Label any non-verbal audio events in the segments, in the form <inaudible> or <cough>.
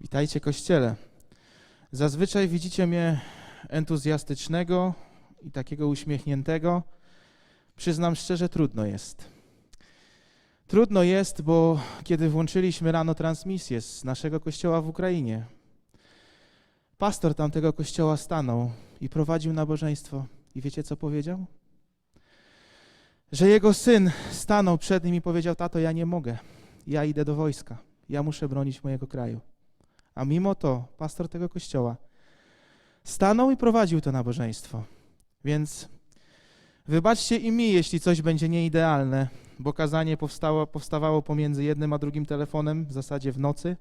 Witajcie Kościele. Zazwyczaj widzicie mnie entuzjastycznego i takiego uśmiechniętego. Przyznam szczerze, trudno jest. Trudno jest, bo kiedy włączyliśmy rano transmisję z naszego kościoła w Ukrainie, pastor tamtego kościoła stanął i prowadził nabożeństwo. I wiecie, co powiedział? Że jego syn stanął przed nim i powiedział: Tato, ja nie mogę. Ja idę do wojska. Ja muszę bronić mojego kraju. A mimo to pastor tego kościoła stanął i prowadził to nabożeństwo. Więc wybaczcie i mi, jeśli coś będzie nieidealne, bo kazanie powstało, powstawało pomiędzy jednym a drugim telefonem, w zasadzie w nocy.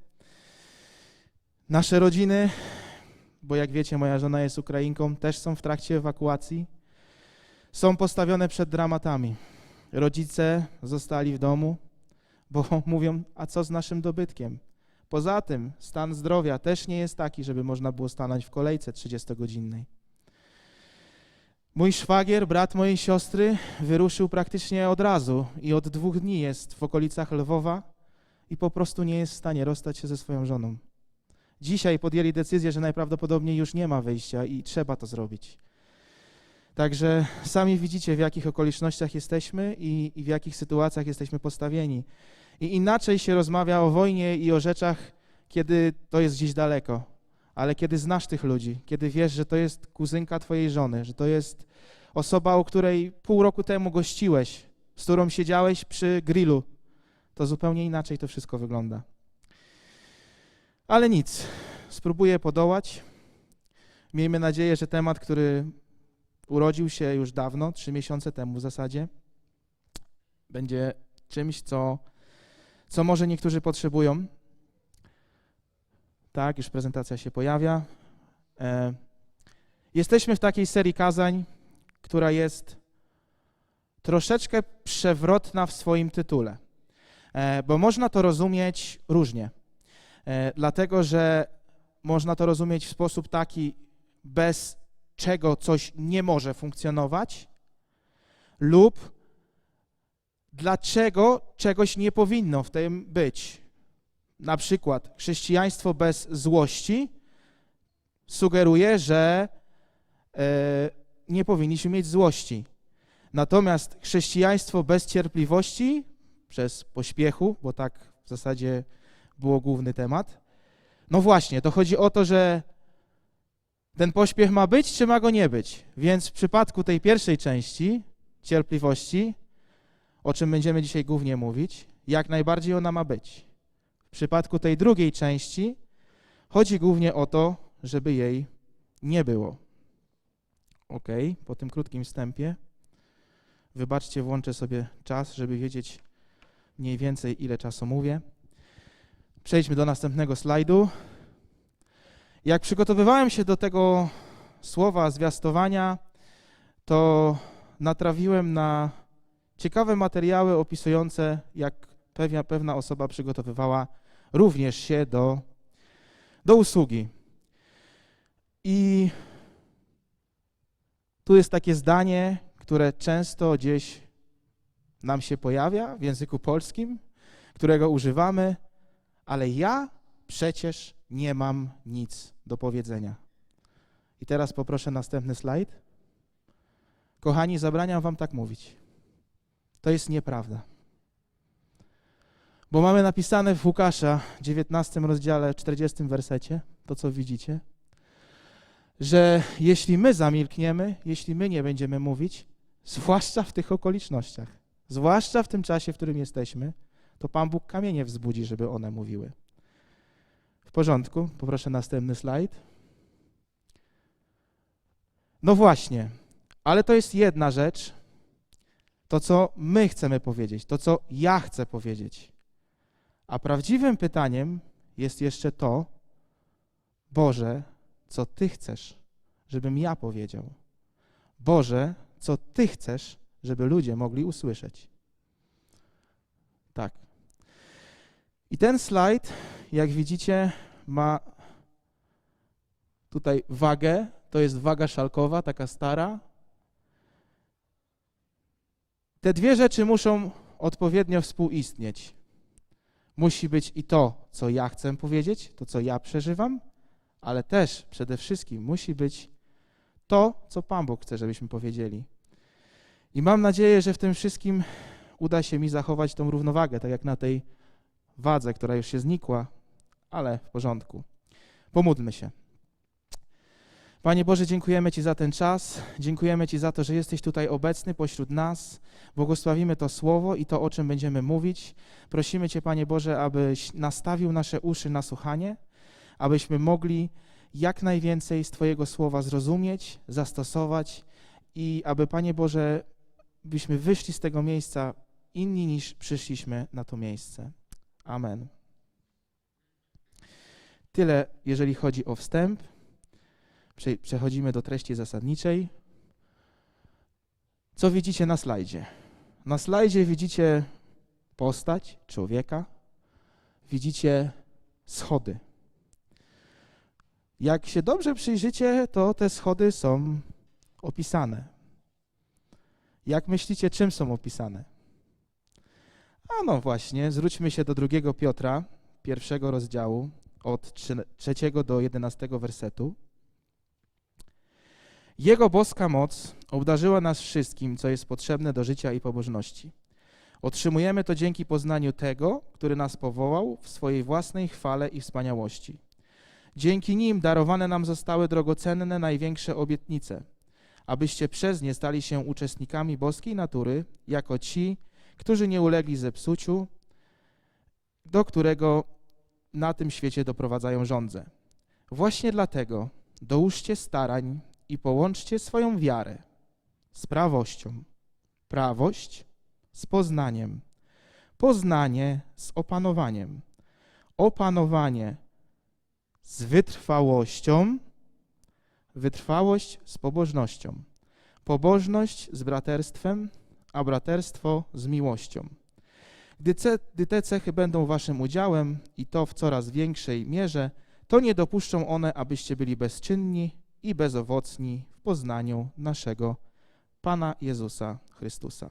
Nasze rodziny, bo jak wiecie, moja żona jest Ukrainką, też są w trakcie ewakuacji, są postawione przed dramatami. Rodzice zostali w domu, bo <laughs> mówią, a co z naszym dobytkiem? Poza tym stan zdrowia też nie jest taki, żeby można było stanąć w kolejce 30-godzinnej. Mój szwagier, brat mojej siostry, wyruszył praktycznie od razu i od dwóch dni jest w okolicach Lwowa i po prostu nie jest w stanie rozstać się ze swoją żoną. Dzisiaj podjęli decyzję, że najprawdopodobniej już nie ma wyjścia i trzeba to zrobić. Także sami widzicie, w jakich okolicznościach jesteśmy i, i w jakich sytuacjach jesteśmy postawieni. I inaczej się rozmawia o wojnie i o rzeczach, kiedy to jest gdzieś daleko. Ale kiedy znasz tych ludzi, kiedy wiesz, że to jest kuzynka twojej żony, że to jest osoba, o której pół roku temu gościłeś, z którą siedziałeś przy grillu, to zupełnie inaczej to wszystko wygląda. Ale nic, spróbuję podołać. Miejmy nadzieję, że temat, który urodził się już dawno, trzy miesiące temu w zasadzie, będzie czymś, co co może niektórzy potrzebują. Tak, już prezentacja się pojawia. E, jesteśmy w takiej serii kazań, która jest troszeczkę przewrotna w swoim tytule, e, bo można to rozumieć różnie. E, dlatego, że można to rozumieć w sposób taki, bez czego coś nie może funkcjonować, lub dlaczego czegoś nie powinno w tym być. Na przykład chrześcijaństwo bez złości sugeruje, że e, nie powinniśmy mieć złości. Natomiast chrześcijaństwo bez cierpliwości, przez pośpiechu, bo tak w zasadzie było główny temat, no właśnie, to chodzi o to, że ten pośpiech ma być, czy ma go nie być. Więc w przypadku tej pierwszej części cierpliwości o czym będziemy dzisiaj głównie mówić, jak najbardziej ona ma być. W przypadku tej drugiej części chodzi głównie o to, żeby jej nie było. Ok, po tym krótkim wstępie. Wybaczcie, włączę sobie czas, żeby wiedzieć mniej więcej, ile czasu mówię. Przejdźmy do następnego slajdu. Jak przygotowywałem się do tego słowa zwiastowania, to natrafiłem na ciekawe materiały opisujące, jak pewna, pewna osoba przygotowywała również się do, do usługi. I tu jest takie zdanie, które często gdzieś nam się pojawia w języku polskim, którego używamy, ale ja przecież nie mam nic do powiedzenia. I teraz poproszę następny slajd. Kochani, zabraniam wam tak mówić. To jest nieprawda. Bo mamy napisane w Łukasza, 19 rozdziale, 40 wersecie, to co widzicie, że jeśli my zamilkniemy, jeśli my nie będziemy mówić, zwłaszcza w tych okolicznościach, zwłaszcza w tym czasie, w którym jesteśmy, to Pan Bóg kamienie wzbudzi, żeby one mówiły. W porządku, poproszę następny slajd. No właśnie, ale to jest jedna rzecz, to, co my chcemy powiedzieć, to, co ja chcę powiedzieć. A prawdziwym pytaniem jest jeszcze to, Boże, co Ty chcesz, żebym ja powiedział? Boże, co Ty chcesz, żeby ludzie mogli usłyszeć? Tak. I ten slajd, jak widzicie, ma tutaj wagę. To jest waga szalkowa, taka stara, te dwie rzeczy muszą odpowiednio współistnieć. Musi być i to, co ja chcę powiedzieć, to, co ja przeżywam, ale też przede wszystkim musi być to, co Pan Bóg chce, żebyśmy powiedzieli. I mam nadzieję, że w tym wszystkim uda się mi zachować tą równowagę, tak jak na tej wadze, która już się znikła, ale w porządku. Pomódlmy się. Panie Boże, dziękujemy Ci za ten czas. Dziękujemy Ci za to, że jesteś tutaj obecny pośród nas. Błogosławimy to słowo i to, o czym będziemy mówić. Prosimy Cię, Panie Boże, abyś nastawił nasze uszy na słuchanie, abyśmy mogli jak najwięcej z Twojego słowa zrozumieć, zastosować i aby, Panie Boże, byśmy wyszli z tego miejsca inni niż przyszliśmy na to miejsce. Amen. Tyle, jeżeli chodzi o wstęp. Prze- Przechodzimy do treści zasadniczej. Co widzicie na slajdzie? Na slajdzie widzicie postać człowieka, widzicie schody. Jak się dobrze przyjrzycie, to te schody są opisane. Jak myślicie, czym są opisane? A no właśnie, zwróćmy się do drugiego Piotra, pierwszego rozdziału, od trze- trzeciego do jedenastego wersetu. Jego boska moc obdarzyła nas wszystkim, co jest potrzebne do życia i pobożności. Otrzymujemy to dzięki poznaniu tego, który nas powołał w swojej własnej chwale i wspaniałości. Dzięki nim darowane nam zostały drogocenne największe obietnice, abyście przez nie stali się uczestnikami boskiej natury, jako ci, którzy nie ulegli zepsuciu, do którego na tym świecie doprowadzają żądze. Właśnie dlatego dołóżcie starań i połączcie swoją wiarę z prawością, prawość z poznaniem, poznanie z opanowaniem, opanowanie z wytrwałością, wytrwałość z pobożnością, pobożność z braterstwem, a braterstwo z miłością. Gdy, ce, gdy te cechy będą waszym udziałem i to w coraz większej mierze, to nie dopuszczą one, abyście byli bezczynni i bezowocni w poznaniu naszego Pana Jezusa Chrystusa.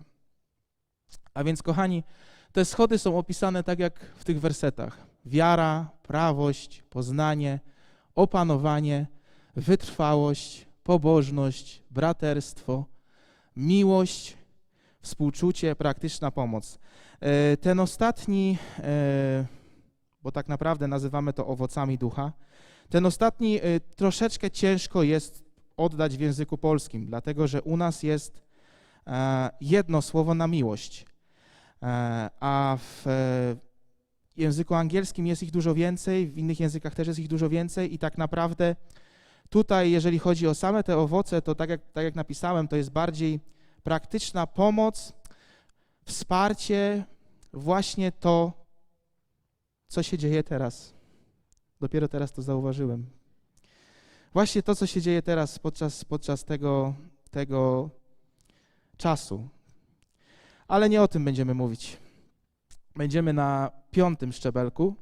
A więc, kochani, te schody są opisane tak jak w tych wersetach: wiara, prawość, poznanie, opanowanie, wytrwałość, pobożność, braterstwo, miłość, współczucie, praktyczna pomoc. E, Ten ostatni, e, bo tak naprawdę nazywamy to owocami ducha, ten ostatni e, troszeczkę ciężko jest oddać w języku polskim, dlatego że u nas jest e, jedno słowo na miłość, E, a w e, języku angielskim jest ich dużo więcej, w innych językach też jest ich dużo więcej i tak naprawdę tutaj, jeżeli chodzi o same te owoce, to tak jak, tak jak napisałem, to jest bardziej praktyczna pomoc, wsparcie, właśnie to, co się dzieje teraz. Dopiero teraz to zauważyłem. Właśnie to, co się dzieje teraz podczas, podczas tego, tego czasu. Ale nie o tym będziemy mówić. Będziemy na piątym szczebelku,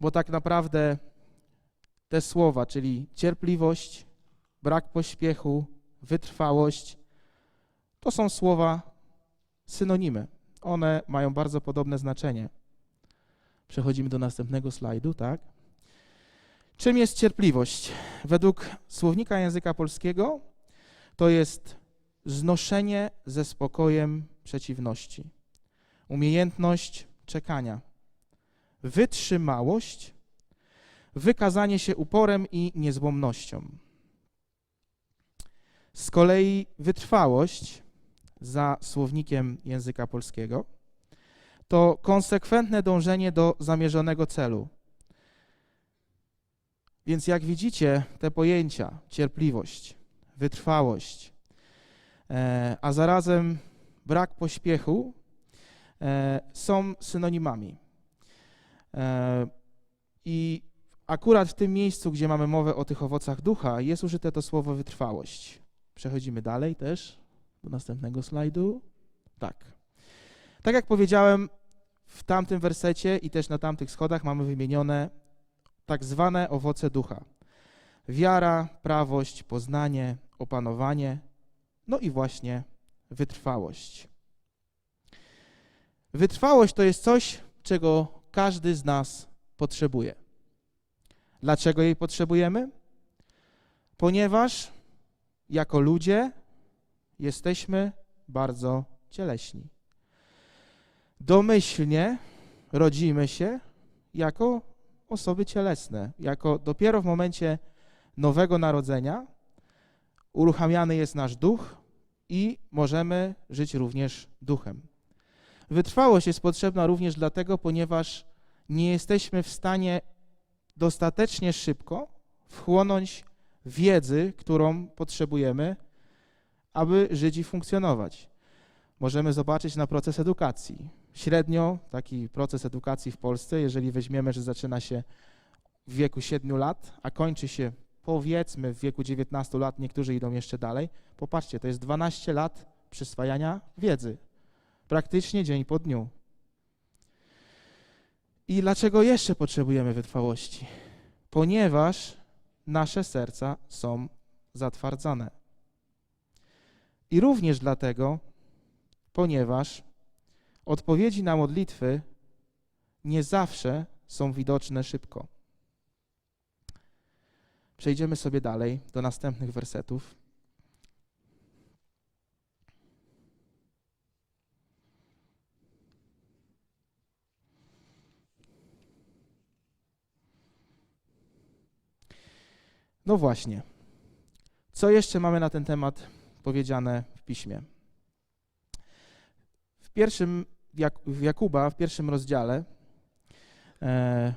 bo tak naprawdę te słowa, czyli cierpliwość, brak pośpiechu, wytrwałość, to są słowa synonimy. One mają bardzo podobne znaczenie. Przechodzimy do następnego slajdu, tak? Czym jest cierpliwość? Według słownika języka polskiego to jest znoszenie ze spokojem przeciwności, umiejętność czekania, wytrzymałość, wykazanie się uporem i niezłomnością. Z kolei wytrwałość za słownikiem języka polskiego to konsekwentne dążenie do zamierzonego celu. Więc jak widzicie, te pojęcia cierpliwość, wytrwałość, e, a zarazem brak pośpiechu e, są synonimami. E, I akurat w tym miejscu, gdzie mamy mowę o tych owocach ducha, jest użyte to słowo wytrwałość. Przechodzimy dalej też do następnego slajdu. Tak. Tak jak powiedziałem, w tamtym wersecie i też na tamtych schodach mamy wymienione tak zwane owoce ducha. Wiara, prawość, poznanie, opanowanie, no i właśnie wytrwałość. Wytrwałość to jest coś, czego każdy z nas potrzebuje. Dlaczego jej potrzebujemy? Ponieważ jako ludzie jesteśmy bardzo cieleśni. Domyślnie rodzimy się jako osoby cielesne, jako dopiero w momencie nowego narodzenia uruchamiany jest nasz duch i możemy żyć również duchem. Wytrwałość jest potrzebna również dlatego, ponieważ nie jesteśmy w stanie dostatecznie szybko wchłonąć wiedzy, którą potrzebujemy, aby żyć i funkcjonować. Możemy zobaczyć na proces edukacji. Średnio taki proces edukacji w Polsce, jeżeli weźmiemy, że zaczyna się w wieku 7 lat, a kończy się powiedzmy w wieku 19 lat, niektórzy idą jeszcze dalej, popatrzcie, to jest 12 lat przyswajania wiedzy. Praktycznie dzień po dniu. I dlaczego jeszcze potrzebujemy wytrwałości? Ponieważ nasze serca są zatwardzone. I również dlatego, ponieważ odpowiedzi na modlitwy nie zawsze są widoczne szybko. Przejdziemy sobie dalej do następnych wersetów. No właśnie. Co jeszcze mamy na ten temat powiedziane w piśmie? W pierwszym, W Jakuba, w pierwszym rozdziale, e,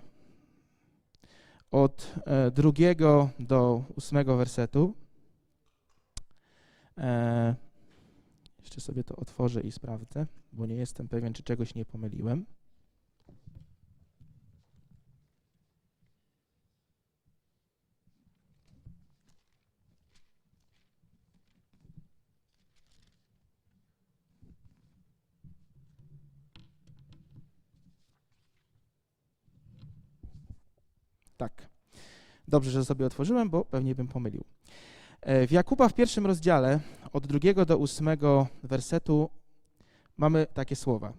od e, drugiego do ósmego wersetu, e, jeszcze sobie to otworzę i sprawdzę, bo nie jestem pewien, czy czegoś nie pomyliłem. Tak. Dobrze, że sobie otworzyłem, bo pewnie bym pomylił. E, W Jakuba w pierwszym rozdziale, od drugiego do ósmego wersetu, mamy takie słowa.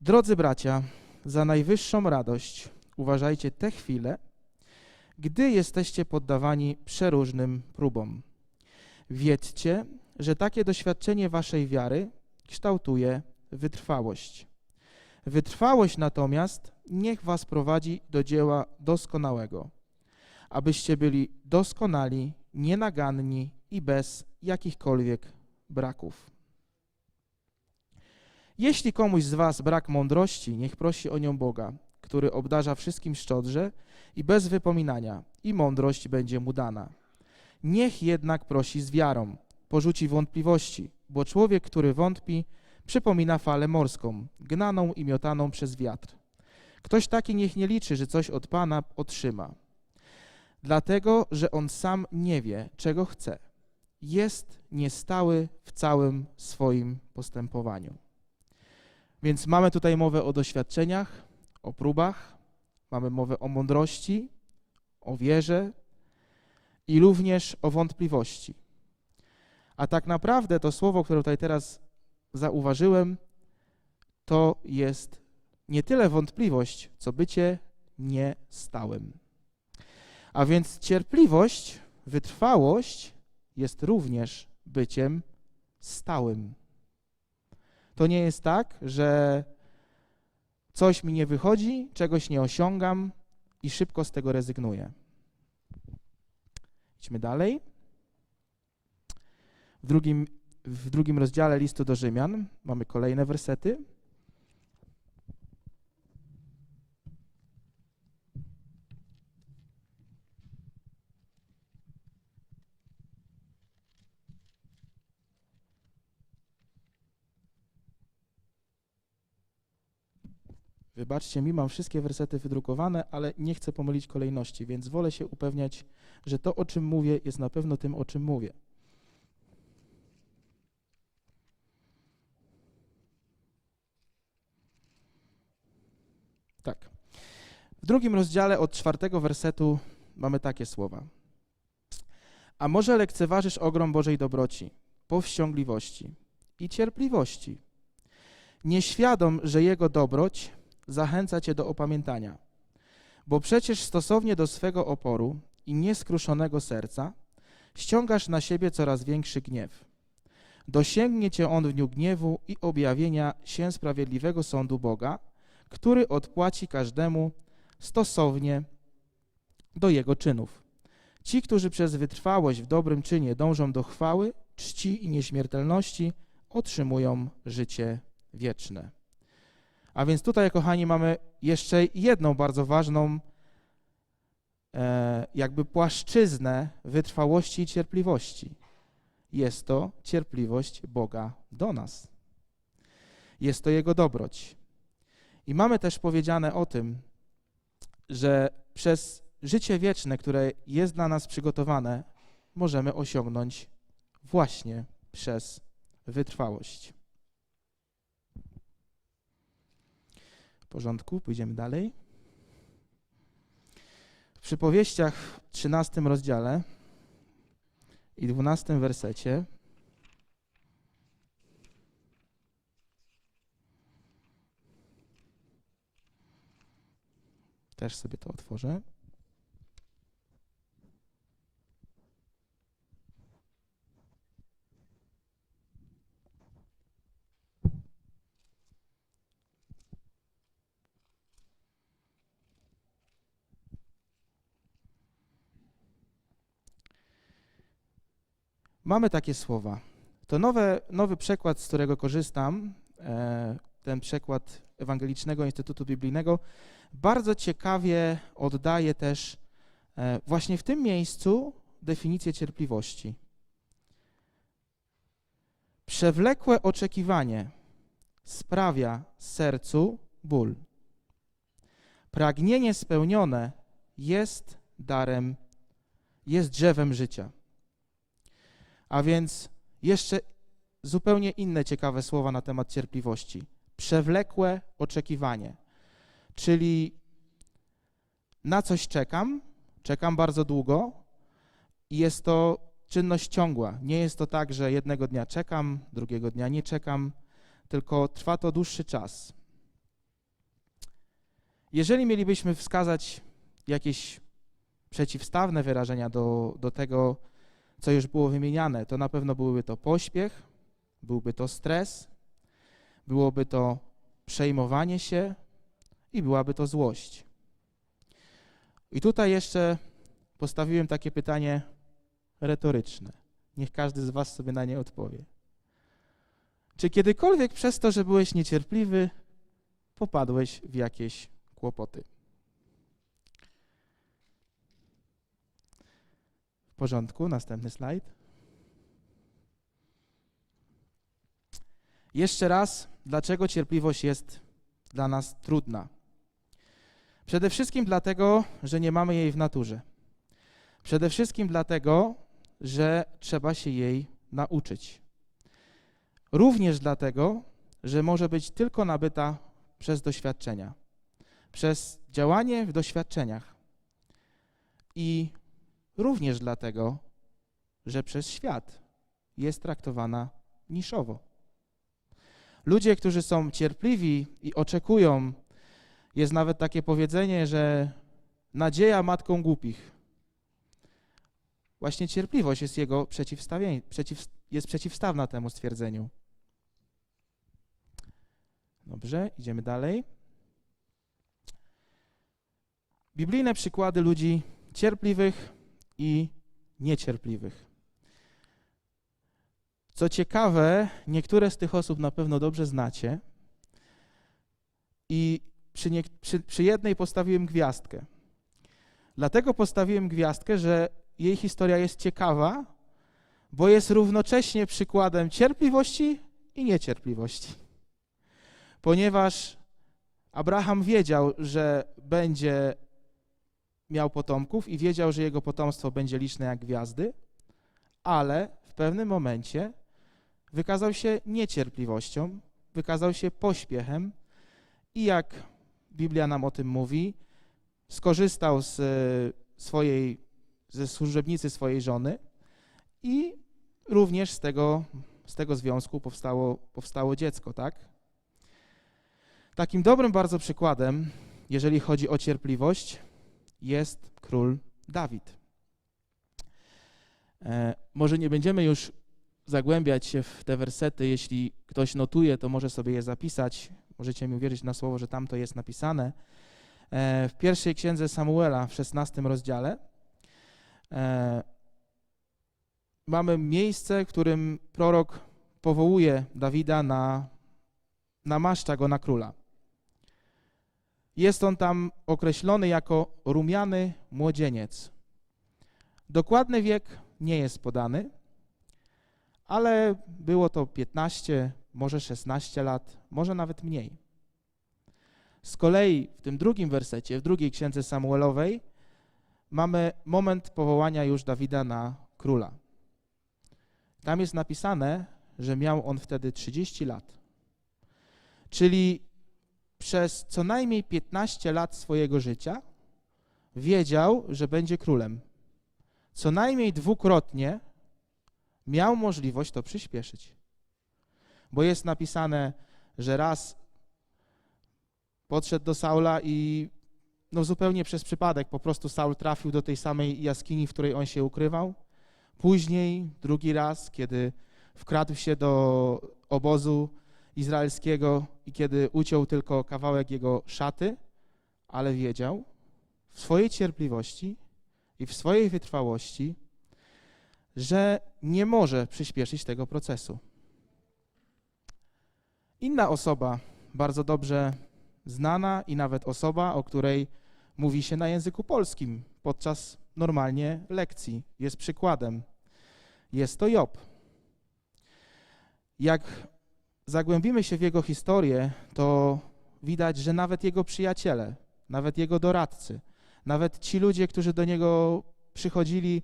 Drodzy bracia, za najwyższą radość uważajcie te chwile, gdy jesteście poddawani przeróżnym próbom. Wiedzcie, że takie doświadczenie waszej wiary kształtuje wytrwałość. Wytrwałość natomiast niech was prowadzi do dzieła doskonałego, abyście byli doskonali, nienaganni i bez jakichkolwiek braków. Jeśli komuś z was brak mądrości, niech prosi o nią Boga, który obdarza wszystkim szczodrze i bez wypominania, i mądrość będzie mu dana. Niech jednak prosi z wiarą, porzuci wątpliwości, bo człowiek, który wątpi, przypomina falę morską, gnaną i miotaną przez wiatr. Ktoś taki niech nie liczy, że coś od Pana otrzyma. Dlatego, że on sam nie wie, czego chce. Jest niestały w całym swoim postępowaniu. Więc mamy tutaj mowę o doświadczeniach, o próbach, mamy mowę o mądrości, o wierze i również o wątpliwości. A tak naprawdę to słowo, które tutaj teraz zauważyłem, to jest nie tyle wątpliwość, co bycie niestałym. A więc cierpliwość, wytrwałość jest również byciem stałym. To nie jest tak, że coś mi nie wychodzi, czegoś nie osiągam i szybko z tego rezygnuję. Idźmy dalej. W drugim, w drugim rozdziale listu do Rzymian mamy kolejne wersety. Wybaczcie mi, mam wszystkie wersety wydrukowane, ale nie chcę pomylić kolejności, więc wolę się upewniać, że to, o czym mówię, jest na pewno tym, o czym mówię. Tak. W drugim rozdziale od czwartego wersetu mamy takie słowa. A może lekceważysz ogrom Bożej dobroci, powściągliwości i cierpliwości, nieświadom, że Jego dobroć zachęca cię do opamiętania. Bo przecież stosownie do swego oporu i nieskruszonego serca ściągasz na siebie coraz większy gniew. Dosięgnie cię on w dniu gniewu i objawienia się sprawiedliwego sądu Boga, który odpłaci każdemu stosownie do jego czynów. Ci, którzy przez wytrwałość w dobrym czynie dążą do chwały, czci i nieśmiertelności, otrzymują życie wieczne. A więc tutaj, kochani, mamy jeszcze jedną bardzo ważną e, jakby płaszczyznę wytrwałości i cierpliwości. Jest to cierpliwość Boga do nas. Jest to Jego dobroć. I mamy też powiedziane o tym, że przez życie wieczne, które jest dla nas przygotowane, możemy osiągnąć właśnie przez wytrwałość. W porządku, pójdziemy dalej. W przypowieściach w 13 rozdziale i 12 wersecie też sobie to otworzę. Mamy takie słowa. To nowe, nowy przekład, z którego korzystam, e, ten przekład Ewangelicznego Instytutu Biblijnego, bardzo ciekawie oddaje też e, właśnie w tym miejscu definicję cierpliwości. Przewlekłe oczekiwanie sprawia sercu ból. Pragnienie spełnione jest darem, jest drzewem życia. A więc jeszcze zupełnie inne ciekawe słowa na temat cierpliwości. Przewlekłe oczekiwanie, czyli na coś czekam, czekam bardzo długo i jest to czynność ciągła. Nie jest to tak, że jednego dnia czekam, drugiego dnia nie czekam, tylko trwa to dłuższy czas. Jeżeli mielibyśmy wskazać jakieś przeciwstawne wyrażenia do, do tego, co już było wymieniane, to na pewno byłby to pośpiech, byłby to stres, byłoby to przejmowanie się i byłaby to złość. I tutaj jeszcze postawiłem takie pytanie retoryczne. Niech każdy z Was sobie na nie odpowie. Czy kiedykolwiek przez to, że byłeś niecierpliwy, popadłeś w jakieś kłopoty? W porządku, następny slajd. Jeszcze raz, dlaczego cierpliwość jest dla nas trudna? Przede wszystkim dlatego, że nie mamy jej w naturze. Przede wszystkim dlatego, że trzeba się jej nauczyć. Również dlatego, że może być tylko nabyta przez doświadczenia, przez działanie w doświadczeniach. I również dlatego, że przez świat jest traktowana niszowo. Ludzie, którzy są cierpliwi i oczekują, jest nawet takie powiedzenie, że nadzieja matką głupich. Właśnie cierpliwość jest jego przeciw, jest przeciwstawna temu stwierdzeniu. Dobrze, idziemy dalej. Biblijne przykłady ludzi cierpliwych i niecierpliwych. Co ciekawe, niektóre z tych osób na pewno dobrze znacie i przy, nie, przy, przy jednej postawiłem gwiazdkę. Dlatego postawiłem gwiazdkę, że jej historia jest ciekawa, bo jest równocześnie przykładem cierpliwości i niecierpliwości. Ponieważ Abraham wiedział, że będzie miał potomków i wiedział, że jego potomstwo będzie liczne jak gwiazdy, ale w pewnym momencie wykazał się niecierpliwością, wykazał się pośpiechem i jak Biblia nam o tym mówi, skorzystał z swojej, ze służebnicy swojej żony i również z tego, z tego związku powstało, powstało dziecko, tak? Takim dobrym bardzo przykładem, jeżeli chodzi o cierpliwość, jest król Dawid. E, może nie będziemy już zagłębiać się w te wersety. Jeśli ktoś notuje, to może sobie je zapisać. Możecie mi uwierzyć na słowo, że tam to jest napisane. E, w pierwszej księdze Samuela, w 16 rozdziale, e, mamy miejsce, w którym prorok powołuje Dawida na, namaszcza go na króla. Jest on tam określony jako rumiany młodzieniec. Dokładny wiek nie jest podany, ale było to 15, może 16 lat, może nawet mniej. Z kolei w tym drugim wersecie, w drugiej księdze Samuelowej, mamy moment powołania już Dawida na króla. Tam jest napisane, że miał on wtedy 30 lat. Czyli przez co najmniej 15 lat swojego życia wiedział, że będzie królem. Co najmniej dwukrotnie miał możliwość to przyspieszyć. Bo jest napisane, że raz podszedł do Saula i no zupełnie przez przypadek po prostu Saul trafił do tej samej jaskini, w której on się ukrywał. Później, drugi raz, kiedy wkradł się do obozu izraelskiego i kiedy uciął tylko kawałek jego szaty, ale wiedział w swojej cierpliwości i w swojej wytrwałości, że nie może przyspieszyć tego procesu. Inna osoba, bardzo dobrze znana i nawet osoba, o której mówi się na języku polskim podczas normalnie lekcji, jest przykładem. Jest to Job. Jak zagłębimy się w jego historię, to widać, że nawet jego przyjaciele, nawet jego doradcy, nawet ci ludzie, którzy do niego przychodzili,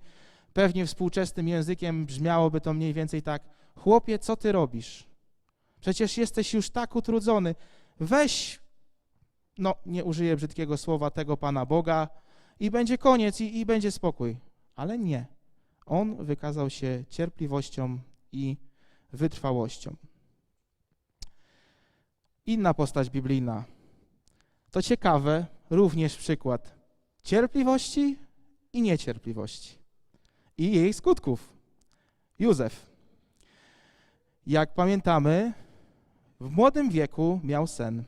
pewnie współczesnym językiem brzmiałoby to mniej więcej tak: Chłopie, co ty robisz? Przecież jesteś już tak utrudzony. Weź, no nie użyję brzydkiego słowa, tego Pana Boga i będzie koniec i, i będzie spokój. Ale nie. On wykazał się cierpliwością i wytrwałością. Inna postać biblijna. To ciekawe, również przykład cierpliwości i niecierpliwości. I jej skutków. Józef. Jak pamiętamy, w młodym wieku miał sen.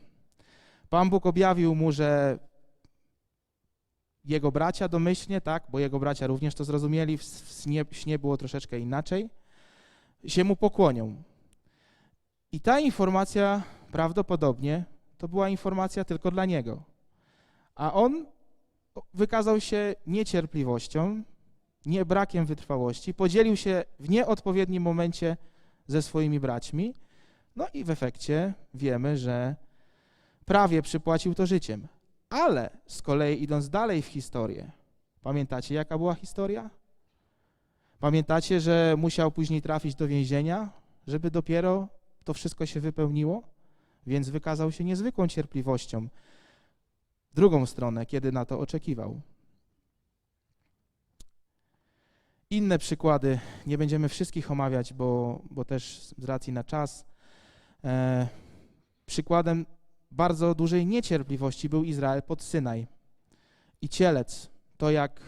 Pan Bóg objawił mu, że jego bracia domyślnie, tak, bo jego bracia również to zrozumieli, w śnie, w śnie było troszeczkę inaczej, się mu pokłonią. I ta informacja prawdopodobnie to była informacja tylko dla niego. A on wykazał się niecierpliwością, nie brakiem wytrwałości, podzielił się w nieodpowiednim momencie ze swoimi braćmi, no i w efekcie wiemy, że prawie przypłacił to życiem. Ale z kolei idąc dalej w historię, pamiętacie jaka była historia? Pamiętacie, że musiał później trafić do więzienia, żeby dopiero to wszystko się wypełniło? Więc wykazał się niezwykłą cierpliwością. W drugą stronę, kiedy na to oczekiwał. Inne przykłady, nie będziemy wszystkich omawiać, bo, bo też z racji na czas. E, przykładem bardzo dużej niecierpliwości był Izrael pod Synaj. I cielec, to jak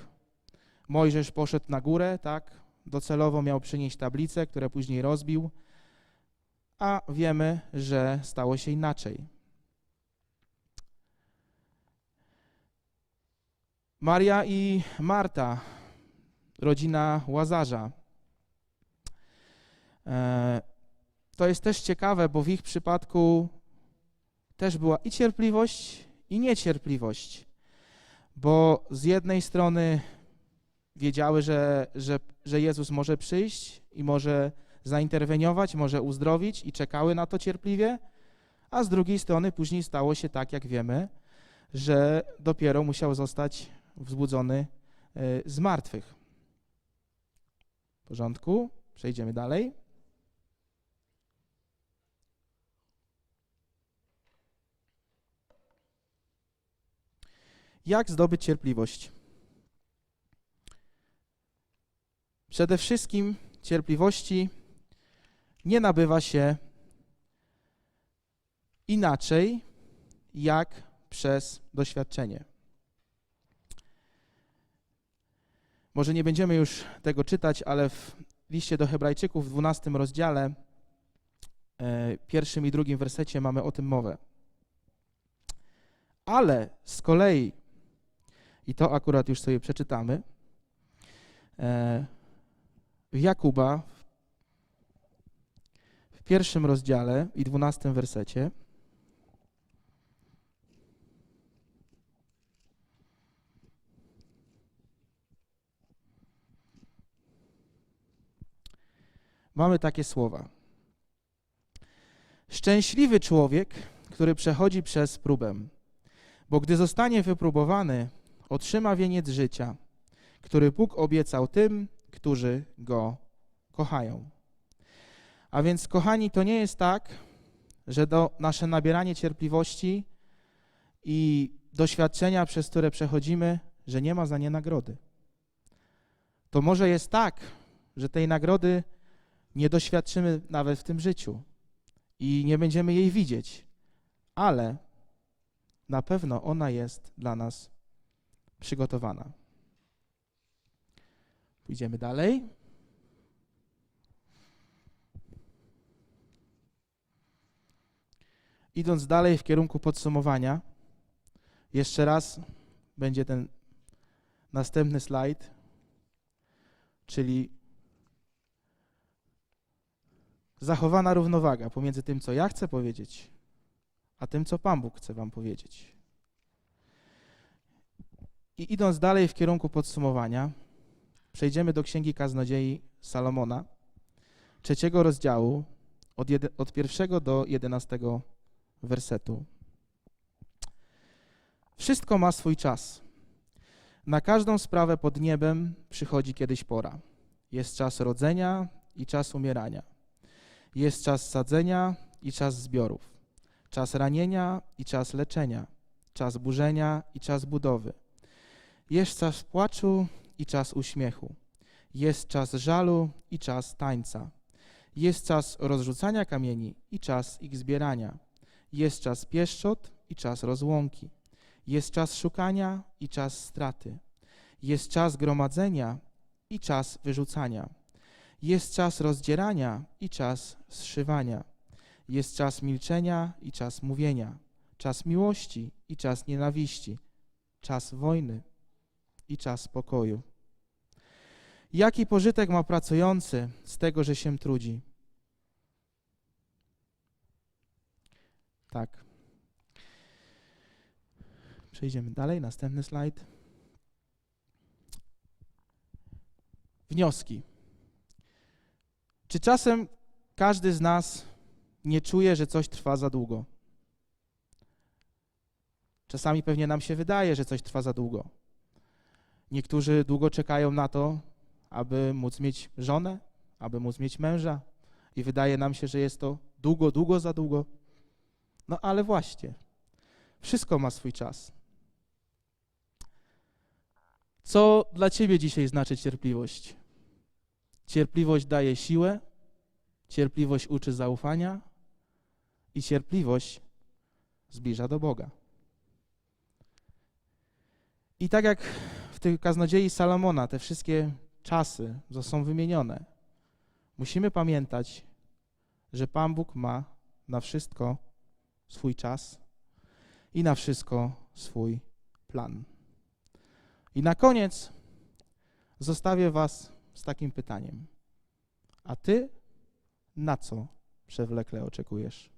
Mojżesz poszedł na górę, tak, docelowo miał przynieść tablice, które później rozbił, a wiemy, że stało się inaczej. Maria i Marta, rodzina Łazarza. E, to jest też ciekawe, bo w ich przypadku też była i cierpliwość, i niecierpliwość. Bo z jednej strony wiedziały, że, że, że Jezus może przyjść i może zainterweniować, może uzdrowić i czekały na to cierpliwie, a z drugiej strony później stało się tak, jak wiemy, że dopiero musiał zostać wzbudzony y, z martwych. Porządku, przejdziemy dalej. Jak zdobyć cierpliwość? Przede wszystkim cierpliwości nie nabywa się inaczej jak przez doświadczenie. Może nie będziemy już tego czytać, ale w liście do Hebrajczyków w 12 rozdziale, e, pierwszym i drugim wersecie mamy o tym mowę. Ale z kolei, i to akurat już sobie przeczytamy, e, w Jakuba w pierwszym rozdziale i dwunastym wersecie. Mamy takie słowa. Szczęśliwy człowiek, który przechodzi przez próbę, bo gdy zostanie wypróbowany, otrzyma wieniec życia, który Bóg obiecał tym, którzy go kochają. A więc, kochani, to nie jest tak, że do nasze nabieranie cierpliwości i doświadczenia, przez które przechodzimy, że nie ma za nie nagrody. To może jest tak, że tej nagrody nie doświadczymy nawet w tym życiu i nie będziemy jej widzieć, ale na pewno ona jest dla nas przygotowana. Pójdziemy dalej. Idąc dalej w kierunku podsumowania, jeszcze raz będzie ten następny slajd, czyli zachowana równowaga pomiędzy tym, co ja chcę powiedzieć, a tym, co Pan Bóg chce Wam powiedzieć. I idąc dalej w kierunku podsumowania, przejdziemy do Księgi Kaznodziei Salomona, trzeciego rozdziału, od, jedy, od pierwszego do jedenastego wersetu. Wszystko ma swój czas. Na każdą sprawę pod niebem przychodzi kiedyś pora. Jest czas rodzenia i czas umierania. Jest czas sadzenia i czas zbiorów. Czas ranienia i czas leczenia. Czas burzenia i czas budowy. Jest czas płaczu i czas uśmiechu. Jest czas żalu i czas tańca. Jest czas rozrzucania kamieni i czas ich zbierania. Jest czas pieszczot i czas rozłąki. Jest czas szukania i czas straty. Jest czas gromadzenia i czas wyrzucania. Jest czas rozdzierania i czas zszywania. Jest czas milczenia i czas mówienia. Czas miłości i czas nienawiści. Czas wojny i czas pokoju. Jaki pożytek ma pracujący z tego, że się trudzi? Tak. Przejdziemy dalej. Następny slajd. Wnioski. Czy czasem każdy z nas nie czuje, że coś trwa za długo? Czasami pewnie nam się wydaje, że coś trwa za długo. Niektórzy długo czekają na to, aby móc mieć żonę, aby móc mieć męża, i wydaje nam się, że jest to długo, długo za długo. No ale właśnie, wszystko ma swój czas. Co dla ciebie dzisiaj znaczy cierpliwość? Cierpliwość daje siłę, cierpliwość uczy zaufania i cierpliwość zbliża do Boga. I tak jak w tej kaznodziei Salomona, te wszystkie czasy są wymienione, musimy pamiętać, że Pan Bóg ma na wszystko swój czas i na wszystko swój plan. I na koniec zostawię Was z takim pytaniem. A Ty na co przewlekle oczekujesz?